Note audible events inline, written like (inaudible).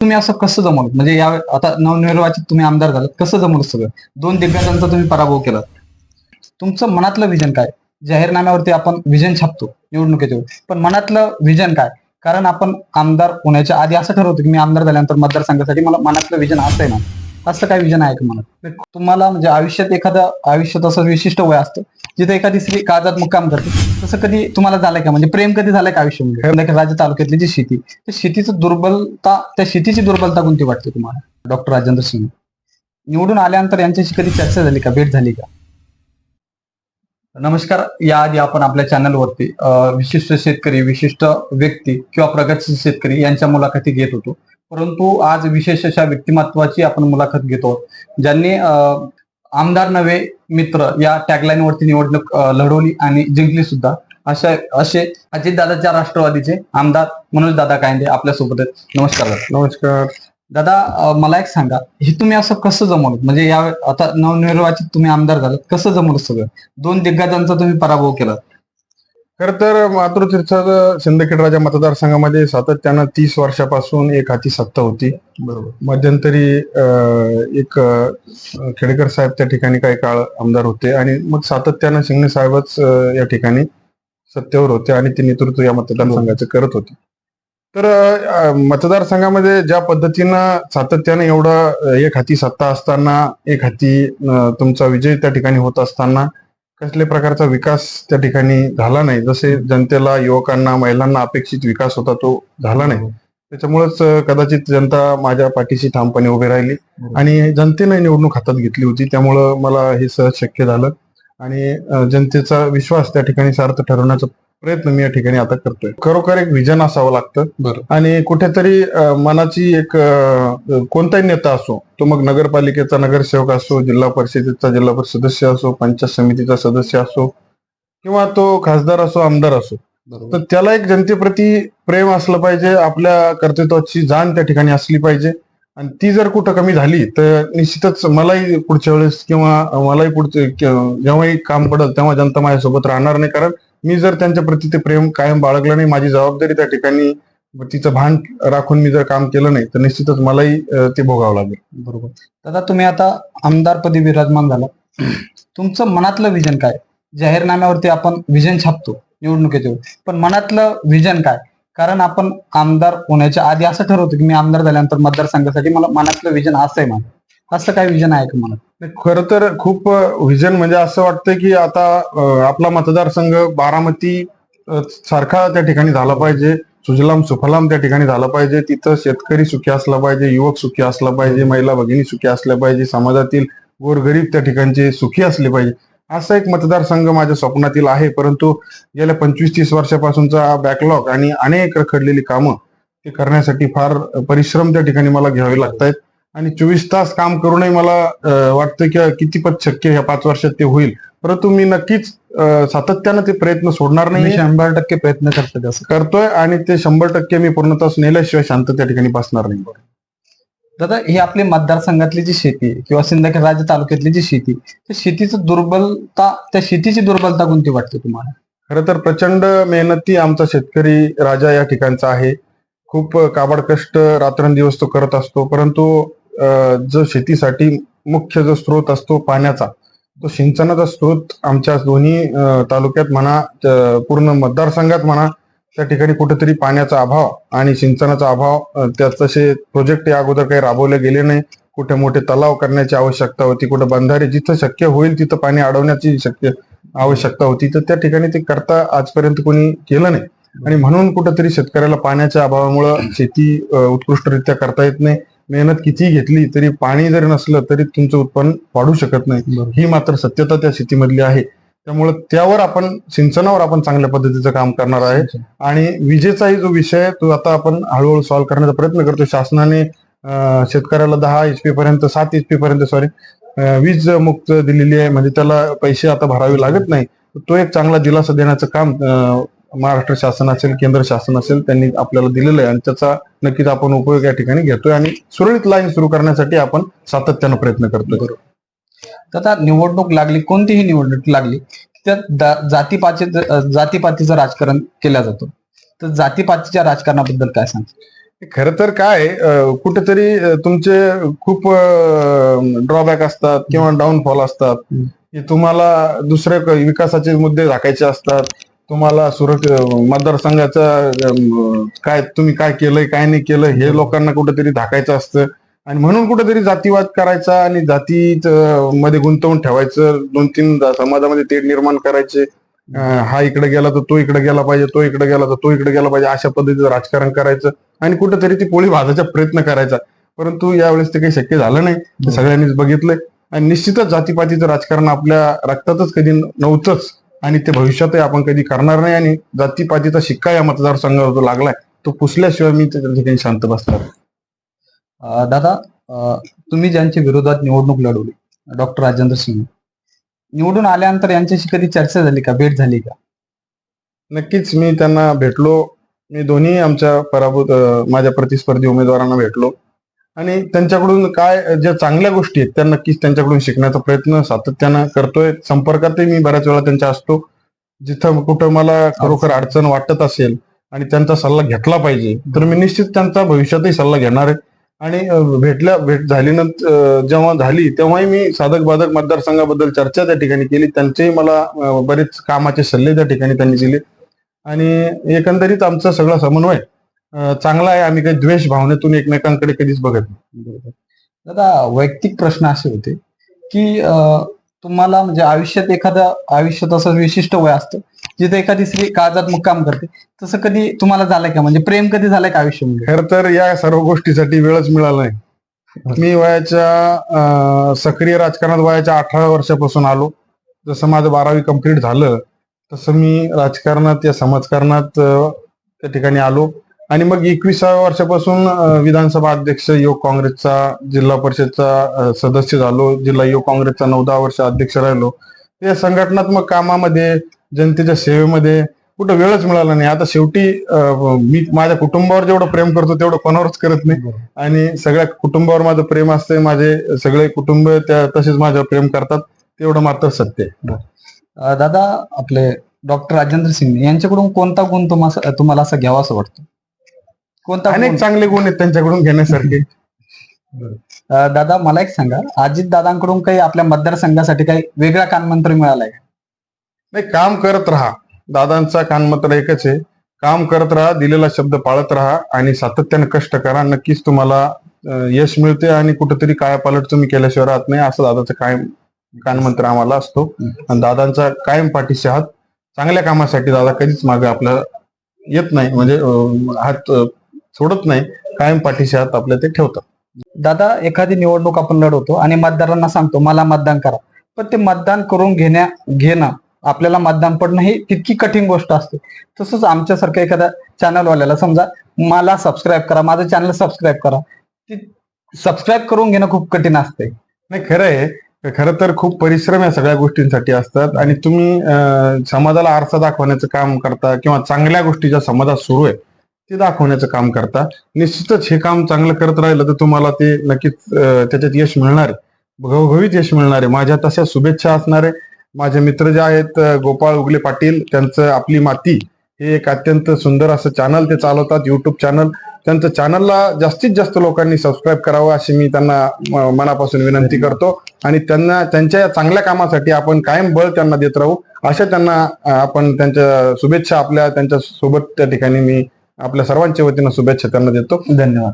तुम्ही असं कसं जमवलं? म्हणजे या आता नवनिर्वाचित तुम्ही आमदार झालात कसं जमवलं सगळं? दोन दिग्गजांचा तुम्ही पराभव केला तुमचं मनातलं विजन काय? जाहीरनाम्यावरती आपण विजन छापतो निवडणुकीच्या पण मनातलं विजन काय? कारण आपण आमदार होण्याच्या आधी असं ठरवतो की मी आमदार झाल्यानंतर मतदारसंघासाठी मला मनातलं विजन असं आहे ना. असं काय विजन आहे तुम्हाला? तुम्हाला म्हणजे आयुष्यात एखादं आयुष्यात असं विशिष्ट वय असतं जिथे एखादी स्त्री काळजात मुक्काम करते तसं कधी तुम्हाला झालंय का? म्हणजे प्रेम कधी झालंय का आयुष्यामध्ये? म्हणजे राज्य तालुक्यातली जी शेती त्या शेतीचं दुर्बलता त्या शेतीची दुर्बलता कोणती वाटते तुम्हाला? डॉक्टर राजेंद्र सिंह निवडून आल्यानंतर यांच्याशी कधी चर्चा झाली का? भेट झाली का? नमस्कार. याआधी आपण आपल्या चॅनलवरती विशिष्ट शेतकरी विशिष्ट व्यक्ती किंवा प्रगतशील शेतकरी यांच्या मुलाखती घेत होतो. परंतु आज विशेष अशा व्यक्तिमत्वाची आपण मुलाखत घेतो ज्यांनी आमदार नव्हे मित्र या टॅगलाईन वरती निवडणूक लढवली आणि जिंकली सुद्धा. अशा असे अजितदादाच्या राष्ट्रवादीचे आमदार मनोज दादा कायंदे आपल्यासोबत आहेत. नमस्कार. नमस्कार. दादा मला एक सांगा हे तुम्ही असं कसं जमवलं म्हणजे या आता नवनिर्वाचित तुम्ही आमदार झालात कसं जमवलं सगळं? दोन दिग्गजांचा तुम्ही पराभव केला खर तर मातृतीर्थ सिंदखेड राजा मतदारसंघामध्ये सातत्यानं तीस वर्षापासून एक हाती सत्ता होती. बरोबर. मध्यंतरी एक खेडेकर साहेब त्या ठिकाणी काही काळ आमदार होते आणि मग सातत्यानं शिंगणे साहेबच या ठिकाणी सत्तेवर होते आणि ते नेतृत्व या मतदारसंघाचे करत होते. तर मतदारसंघामध्ये ज्या पद्धतीनं सातत्यानं एवढं एक हाती सत्ता असताना एक हाती तुमचा विजय त्या ठिकाणी होत असताना कसल्या प्रकारचा विकास त्या ठिकाणी झाला नाही. जसे जनतेला युवकांना महिलांना अपेक्षित विकास होता तो झाला नाही. त्याच्यामुळेच कदाचित जनता माझ्या पाठीशी ठामपणे उभी राहिली. आणि जनतेने निवडणूक हातात घेतली होती त्यामुळं मला हे सहज शक्य झालं. आणि जनतेचा विश्वास त्या ठिकाणी सार्थ ठरवण्याचा प्रयत्न मी या ठिकाणी आता करतोय. खरोखर एक विजन असावं लागतं. बरं. आणि कुठेतरी मनाची एक कोणताही नेता असो तो मग नगरपालिकेचा नगरसेवक असो जिल्हा परिषदेचा जिल्हा परिषद सदस्य असो पंचायत समितीचा सदस्य असो किंवा तो खासदार असो आमदार असो तर त्याला एक जनतेप्रती प्रेम असलं पाहिजे आपल्या कर्तृत्वाची जाण त्या ठिकाणी असली पाहिजे. आणि ती जर कुठं कमी झाली तर निश्चितच मलाही पुढच्या वेळेस किंवा मलाही पुढचे जेव्हाही काम पडेल तेव्हा जनता माझ्यासोबत राहणार नाही. कारण मी जर त्यांच्या प्रती ते प्रेम कायम बाळगलं नाही माझी जबाबदारी त्या ठिकाणी तिचं भान राखून मी जर काम केलं नाही तर निश्चितच मलाही ते भोगावं लागेल. बरोबर. दादा तुम्ही आता आमदारपदी विराजमान झाला. (clears throat) तुमचं मनातलं विजन काय? जाहीरनाम्यावरती आपण विजन छापतो निवडणुकीच्या पण मनातलं विजन काय? कारण आपण आमदार होण्याच्या आधी असं ठरवतो की मी आमदार झाल्यानंतर मतदारसंघासाठी मला मनातलं विजन असं आहे माझं असं काय विजन आहे का मला खर तर खूप विजन म्हणजे असं वाटतं की आता आपला मतदारसंघ बारामती सारखा त्या ठिकाणी झाला पाहिजे. सुजलाम सुफलाम त्या ठिकाणी झाला पाहिजे. तिथं शेतकरी सुखी असला पाहिजे युवक सुखी असला पाहिजे महिला भगिनी सुखी असल्या पाहिजे समाजातील गोरगरीब त्या ठिकाणचे सुखी असले पाहिजे. असा एक मतदारसंघ माझ्या स्वप्नातील आहे. परंतु गेल्या पंचवीस तीस वर्षापासूनचा बॅकलॉग आणि अनेक रखडलेली कामं ते करण्यासाठी फार परिश्रम त्या ठिकाणी मला घ्यावे लागत आहेत आणि चोवीस तास काम करूनही मला वाटतं की कितीपत शक्य ह्या पाच वर्षात ते होईल. परंतु मी नक्कीच सातत्यानं ते प्रयत्न सोडणार नाही शंभर टक्के प्रयत्न करतो असं करतोय आणि ते शंभर टक्के मी पूर्णतः नेल्याशिवाय शांत त्या ठिकाणी बसणार नाही. दादा ही आपली मतदारसंघातली जी शेती आहे किंवा सिंदखेड राज्य तालुक्यातली जी शेती त्या शेतीचं दुर्बलता त्या शेतीची दुर्बलता कोणती वाटते तुम्हाला? खरं तर प्रचंड मेहनती आमचा शेतकरी राजा या ठिकाणचा आहे. खूप काबाड कष्ट रात्रंदिवस तो करत असतो. परंतु जो शेतीसाठी मुख्य जो स्रोत असतो पाण्याचा तो सिंचनाचा स्रोत आमच्या दोन्ही तालुक्यात म्हणा पूर्ण मतदारसंघात म्हणा त्या ठिकाणी कुठेतरी पाण्याचा अभाव आणि सिंचनाचा अभाव त्यात त्या तसे प्रोजेक्ट या अगोदर काही राबवले गेले नाही. कुठे मोठे तलाव करण्याची आवश्यकता होती कुठे बंधारे जिथं शक्य होईल तिथं पाणी अडवण्याची शक्य आवश्यकता होती. तर त्या ठिकाणी ते करता आजपर्यंत कोणी केलं नाही. आणि म्हणून कुठेतरी शेतकऱ्याला पाण्याच्या अभावामुळं शेती उत्कृष्टरित्या करता येत नाही. मेहनत किती घेतली तरी पाणी जरी नसलं तरी तुमचं उत्पन्न वाढू शकत नाही. ही मात्र सत्यता त्या शेतीमधली आहे. त्यामुळे त्यावर आपण सिंचनावर आपण चांगल्या पद्धतीचं काम करणार आहे. आणि विजेचाही जो विषय आहे, तो आता आपण हळूहळू सॉल्व्ह करण्याचा प्रयत्न करतो शासनाने शेतकऱ्याला दहा एच पी पर्यंत सात एच पी पर्यंत सॉरी वीज मुक्त दिलेली आहे. म्हणजे त्याला पैसे आता भरावे लागत नाही. तो एक चांगला दिलासा देण्याचं काम महाराष्ट्र शासन असेल केंद्र शासन असेल त्यांनी आपल्याला दिलेलं आहे आणि त्याचा नक्कीच आपण उपयोग या ठिकाणी घेतोय आणि सुरळीत लाईन सुरू करण्यासाठी आपण सातत्यानं प्रयत्न करतोय. तर आता निवडणूक लागली कोणतीही निवडणूक लागली त्यात दा- जातीपातीचं राजकारण केलं जातं. तर जातीपातीच्या राजकारणाबद्दल काय सांग खरं तर काय कुठेतरी तुमचे खूप ड्रॉबॅक असतात किंवा डाऊनफॉल असतात. की तुम्हाला दुसऱ्या क- विकासाचे मुद्दे झाकायचे असतात. तुम्हाला सुरक्ष मतदारसंघाचा काय तुम्ही काय केलंय काय नाही केलं हे लोकांना कुठेतरी झाकायचं असतं. आणि म्हणून कुठेतरी जातीवाद करायचा आणि जाती मध्ये गुंतवून ठेवायचं. दोन तीन समाजामध्ये तेढ निर्माण करायचे. हा इकडे गेला तर तो इकडे गेला पाहिजे तो इकडे गेला तर तो इकडे गेला पाहिजे अशा पद्धतीचं राजकारण करायचं. आणि कुठेतरी ती पोळी भाजायचा प्रयत्न करायचा. परंतु यावेळेस ते काही शक्य झालं नाही. सगळ्यांनीच बघितलंय. आणि निश्चितच जातीपातीचं राजकारण आपल्या रक्तातच कधी नव्हतंच. आणि ते भविष्यातही आपण कधी करणार नाही आणि जातीपातीचा शिक्का या मतदारसंघावर जो लागलाय तो पुसल्याशिवाय मी त्या ठिकाणी शांत बसणार दादा तुम्ही ज्यांच्या विरोधात निवडणूक लढवली डॉक्टर राजेंद्र सिंग निवडून आल्यानंतर यांच्याशी कधी चर्चा झाली का? भेट झाली का? नक्कीच मी त्यांना भेटलो. मी दोन्ही आमच्या पराभूत माझ्या प्रतिस्पर्धी उमेदवारांना भेटलो. आणि त्यांच्याकडून काय ज्या चांगल्या गोष्टी आहेत त्या नक्कीच त्यांच्याकडून शिकण्याचा प्रयत्न सातत्यानं करतोय. संपर्कातही मी बऱ्याच वेळा त्यांच्या असतो. जिथं कुठं मला खरोखर अडचण वाटत असेल आणि त्यांचा सल्ला घेतला पाहिजे तर मी निश्चित त्यांचा भविष्यातही सल्ला घेणार आहे. आणि भेटल्या भेट झाली नंतर जेव्हा झाली तेव्हाही मी साधक बाधक मतदारसंघाबद्दल चर्चा त्या ठिकाणी केली. त्यांचेही मला बरेच कामाचे सल्ले त्या ठिकाणी त्यांनी दिले. आणि एकंदरीत आमचा सगळा समन्वय चांगला आहे. आम्ही काही द्वेष भावनेतून एकमेकांकडे कधीच बघत नाही. दादा वैयक्तिक प्रश्न असे होते की तुम्हाला म्हणजे आयुष्यात एखादं आयुष्यात असं विशिष्ट वय असतं जिथे एखादी स्त्री काळजात मुक्काम करते तसं कधी तुम्हाला झालंय का? म्हणजे प्रेम कधी झालंय का आयुष्यामध्ये खर तर या सर्व गोष्टीसाठी वेळच मिळाला नाही. मी वयाच्या सक्रिय राजकारणात वयाच्या अठरा वर्षापासून आलो. जसं माझं बारावी कंप्लीट झालं तसं मी राजकारणात या समाजकारणात त्या ठिकाणी आलो. आणि मग एकविसाव्या वर्षापासून विधानसभा अध्यक्ष युवक काँग्रेसचा जिल्हा परिषदचा सदस्य झालो जिल्हा युवक काँग्रेसचा नऊ दहा वर्ष अध्यक्ष राहिलो. या संघटनात्मक कामामध्ये जनतेच्या सेवेमध्ये कुठं वेळच मिळाला नाही. आता शेवटी मी माझ्या कुटुंबावर जेवढं प्रेम करतो तेवढं कोणावरच करत नाही. आणि सगळ्या कुटुंबावर माझं प्रेम असतंय. माझे सगळे कुटुंब त्या तसेच माझ्यावर प्रेम करतात. तेवढं मात्र सत्य दादा आपले डॉक्टर राजेंद्र सिंग यांच्याकडून कोणता गुण तुम्हाला तुम्हाला असं घ्यावा असं वाटतं? कोणता अनेक? चांगले गुण आहेत त्यांच्याकडून घेण्यासारखे. अं, दादा मला एक सांगा. अजित दादांकडून काही आपल्या मतदारसंघासाठी काही वेगळा कानमंत्र मिळालाय का? नाही काम करत राहा. दादांचा कानमत्र एकच आहे. काम करत राहा दिलेला शब्द पाळत राहा आणि सातत्याने कष्ट करा. नक्कीच तुम्हाला अं, यश मिळते आणि कुठेतरी काय पालट तुम्ही केल्याशिवाय राहत नाही असं दादाचं कायम कानमंत्र आम्हाला असतो. आणि दादांचा कायम पाठीशी हात. चांगल्या कामासाठी दादा कधीच मागे आपल्याला येत नाही. म्हणजे अं, हात अं, सोडत नाही कायम पाठीशी आपल्या ते ठेवतात. दादा एखादी निवडणूक आपण लढवतो आणि मतदारांना सांगतो मला मतदान करा. पण ते मतदान करून घेण्या घेणं आपल्याला मतदान पडणं ही तितकी कठीण गोष्ट असते. तसंच आमच्यासारख्या एखाद्या चॅनलवाल्याला समजा मला सबस्क्राईब करा माझं चॅनल सबस्क्राईब करा. ती सबस्क्राईब करून घेणं खूप कठीण असते. नाही खरं आहे. खरं तर खूप परिश्रम या सगळ्या गोष्टींसाठी असतात आणि तुम्ही समाजाला आरसा दाखवण्याचं काम करता किंवा चांगल्या गोष्टी ज्या समाजात सुरू आहे. ते दाखवण्याचं काम करता. निश्चितच हे काम चांगलं करत राहिलं तर तुम्हाला ते नक्कीच त्याच्यात यश मिळणार घवघवीत यश मिळणार आहे. माझ्या तशा शुभेच्छा असणार आहे. माझे मित्र जे आहेत गोपाळ उगले पाटील त्यांचं आपली माती हे एक अत्यंत सुंदर असं चॅनल ते चालवतात युट्यूब चॅनल त्यांचं चॅनलला जास्तीत जास्त लोकांनी सबस्क्राईब करावं अशी मी त्यांना मनापासून विनंती करतो. आणि त्यांना त्यांच्या या चांगल्या कामासाठी आपण कायम बळ त्यांना देत राहू. अशा त्यांना आपण त्यांच्या शुभेच्छा आपल्या त्यांच्यासोबत त्या ठिकाणी मी आपल्या सर्वांच्या वतीनं शुभेच्छा त्यांना देतो. धन्यवाद.